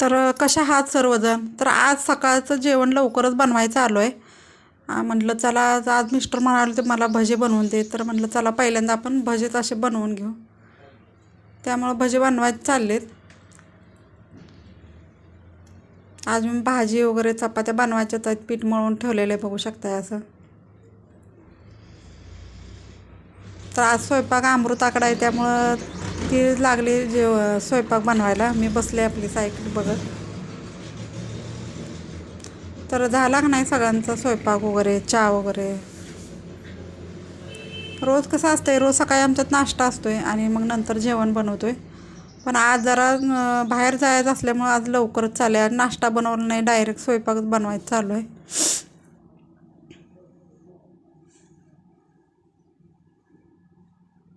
तर कशा आहात सर्वजण? तर आज सकाळचं जेवण लवकरच बनवायचं आलो आहे म्हटलं चला आज आज मिस्टर म्हणाले ते मला भजे बनवून दे. तर म्हटलं चला पहिल्यांदा आपण भजेच असे बनवून घेऊ. त्यामुळं भजे बनवायचे चाललेत. आज मी भाजी वगैरे चपात्या बनवायच्या आहेत. पीठ मळून ठेवलेलं आहे बघू शकताय असं. तर आज स्वयंपाक अमृताकडे आहे त्यामुळं ती लागली जेव स्वयंपाक बनवायला. मी बसले आपली सायकल बघत. तर झाला का नाही सगळ्यांचा स्वयंपाक वगैरे चहा वगैरे? रोज कसं असतंय रोज सकाळी आमच्यात नाश्ता असतोय आणि मग नंतर जेवण बनवतोय. पण आज जरा बाहेर जायचं असल्यामुळं आज लवकरच चालले आज नाश्ता बनवला नाही डायरेक्ट स्वयंपाकच बनवायचं चालू आहे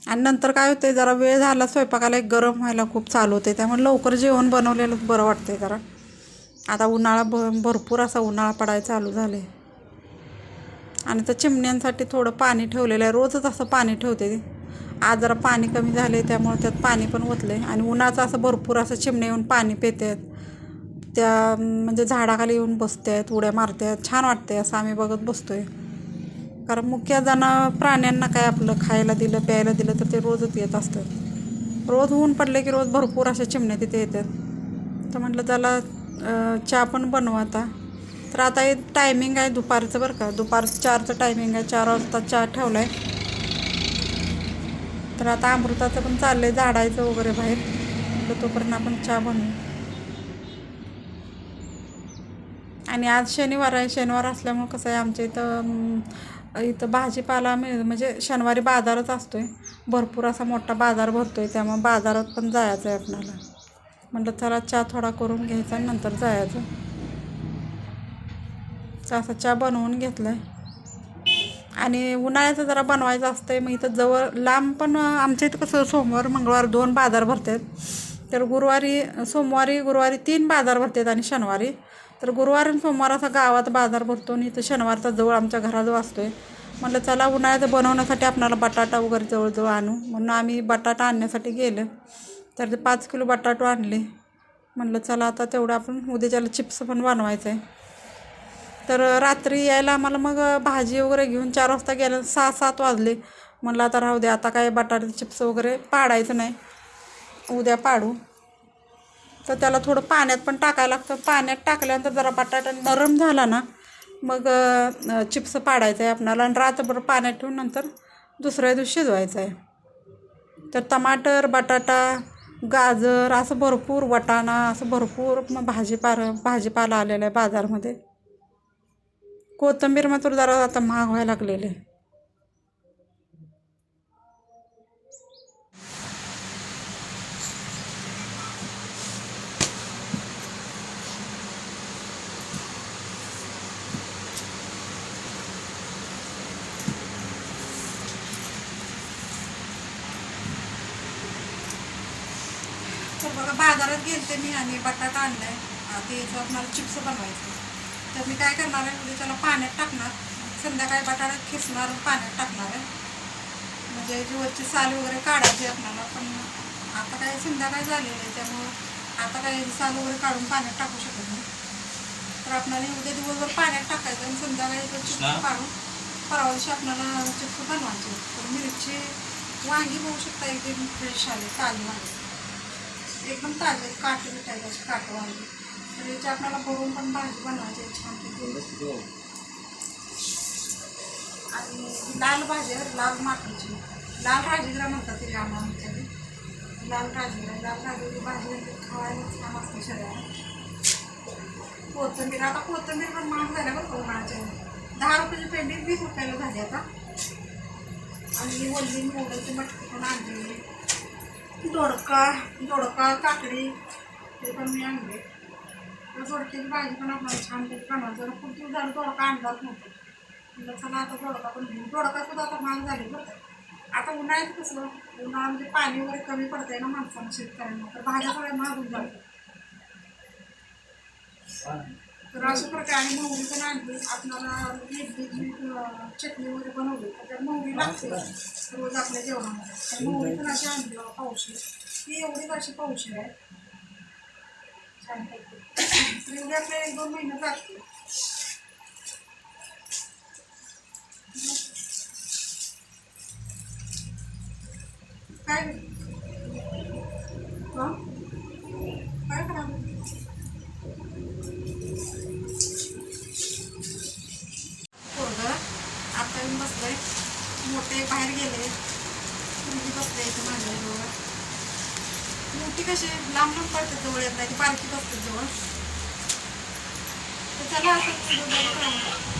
आणि नंतर काय होतंय जरा वेळ झाला स्वयंपाकाला एक गरम व्हायला खूप चालू होते त्यामुळे लवकर जेवण बनवलेलं बरं वाटतंय जरा. आता उन्हाळा भ भरपूर असा उन्हाळा पडायला चालू झाले आणि तर चिमण्यांसाठी थोडं पाणी ठेवलेलं आहे. रोजच असं पाणी ठेवते आज जरा पाणी कमी झाले त्यामुळे त्यात पाणी पण ओतलं आहे आणि उन्हाचं असं भरपूर असं चिमण्या येऊन पाणी पितात. त्या म्हणजे झाडाखाली येऊन बसतात उड्या मारतात. छान वाटते असं आम्ही बघत बसतो आहे कारण मुख्य जण प्राण्यांना काय आपलं खायला दिलं प्यायला दिलं तर ते रोजच येत असतात. रोज ऊन पडले की रोज भरपूर अशा चिमण्या तिथे येतात. तर म्हटलं त्याला चहा पण बनवा आता. तर आता हे टायमिंग आहे दुपारचं बरं का. दुपारचं चारचं टायमिंग आहे. चार वाजता चहा ठेवला आहे तर आता अमृताचं पण चाललं आहे झाडायचं वगैरे बाहेर. म्हटलं तोपर्यंत आपण चहा बनवू. आणि आज शनिवार आहे. शनिवार असल्यामुळं कसं आहे आमच्या इथं इथं भाजीपाला मिळ म्हणजे शनिवारी बाजारच असतो आहे भरपूर असा मोठा बाजार भरतो आहे त्यामुळे बाजारात पण जायचं आहे आपणाला म्हटलं चला चहा थोडा करून घ्यायचा आणि नंतर जायचं. असा चहा बनवून घेतला आहे आणि उन्हाळ्याचं जरा बनवायचं असतं आहे मग इथं जवळ लांब पण आमच्या इथं कसं सोमवार मंगळवार दोन बाजार भरतात. तर गुरुवारी सोमवारी गुरुवारी तीन बाजार भरतात आणि शनिवारी. तर गुरुवार आणि सोमवार असा गावात बाजार भरतो आणि इथं शनिवारचा जवळ आमच्या घराजवळ आहे म्हटलं चला उन्हाळ्याचं बनवण्यासाठी आपणाला बटाटा वगैरे जवळजवळ आणू. म्हणून आम्ही बटाटा आणण्यासाठी गेलं. तर ते पाच किलो बटाटो आणले. म्हटलं चला आता तेवढं आपण उद्याच्याला चिप्स पण बनवायचं आहे तर रात्री यायला आम्हाला मग भाजी वगैरे घेऊन चार वाजता गेलं सहा सात वाजले. म्हणलं आता राहू दे आता काय बटाटे चिप्स वगैरे पाडायचं नाही. उद्या पाडू. तर त्याला थोडं पाण्यात पण टाकायला लागतं. पाण्यात टाकल्यानंतर जरा बटाटा नरम झाला ना मग चिप्स पाडायचं आहे आपणाला आणि रात्रभर पाण्यात ठेवून नंतर दुसऱ्या दिवशी शिजवायचं आहे तर टमाटर बटाटा गाजर असं भरपूर वटाणा असं भरपूर मग भाजीपार भाजीपाला आलेला आहे बाजारमध्ये. कोथिंबीर मात्र जरा आता महाग व्हायला लागलेले तर बघा बाजारात गेलते मी आणि बटाटा आणलाय. आता याचं आपल्याला चिप्स बनवायचं. तर मी काय करणार आहे म्हणजे त्याला पाण्यात टाकणार. संध्याकाळी बटाटा खिसणार पाण्यात टाकणार आहे. म्हणजे जी वरची साल वगैरे काढायची आपल्याला पण आता काय संध्याकाळी झालेलं आहे त्यामुळं आता काय साल वगैरे काढून पाण्यात टाकू शकत नाही. तर आपल्याला उद्या दिवसभर पाण्यात टाकायचं आणि संध्याकाळी तो चिप्स काढून परवा दिवशी आपल्याला चिप्स बनवायचे. तर मिरची वांगी बघू शकता एकदम फ्रेश आले ताजी वांगी. एकदम ताजे काटे बिटायचे असे काटे वांगे तर याची आपल्याला भरून पण भाजी बनवायची छान आणि ही. लाल भाजी लाल मातीची. लाल राजगिरा म्हणतात तिला आम्हाला लाल राजगिरा लाल राजगिरी भाजी खावायला छान असते शरीराला. कोथिंबीर. आता कोथिंबीर पण महाग झाल्या बरं उन्हाळ्याच्या दहा रुपयाची पेंडी वीस रुपयाला झाली आता. आणि ही वल्ली मोडाची मटकी. पण दोडका दोडका काकडी ते पण मी आणले. तर दोडक्याची भाजी पण आपल्याला छान त्याची बनवायचं जरा खूप दिवस झालं दोडका आणलाच नव्हता. म्हणलं चला आता दोडका पण घेऊन. दोडका सुद्धा आता महाग झाली बरं आता उन्हाळ्यात कसं उन्हाळ्यामध्ये म्हणजे पाणी वगैरे कमी पडतंय ना माणसानं शेतकऱ्यांना. तर भाज्या सगळ्या महागून जातात. तर अशा प्रकारे आणि मोहरी पण आणली. आपल्याला चटणी वगैरे बनवली. तर त्यात मोहरी लागते. रोज आपल्या जेवणामध्ये. तर मोहरी पण अशी आणली पावशी ती एवढीच अशी पावशी आहे. स्प्रिंग आपल्या एक दोन महिने जाते काय? हं? काय करावं पोरगं आता येऊन बसलंय मोठे बाहेर गेले मुलगी बसले इथं माझ्याजवळ मोठी कशी लांब लांब पडतात जवळ येत नाही ती बारकी बसतात जवळ. तर चला असं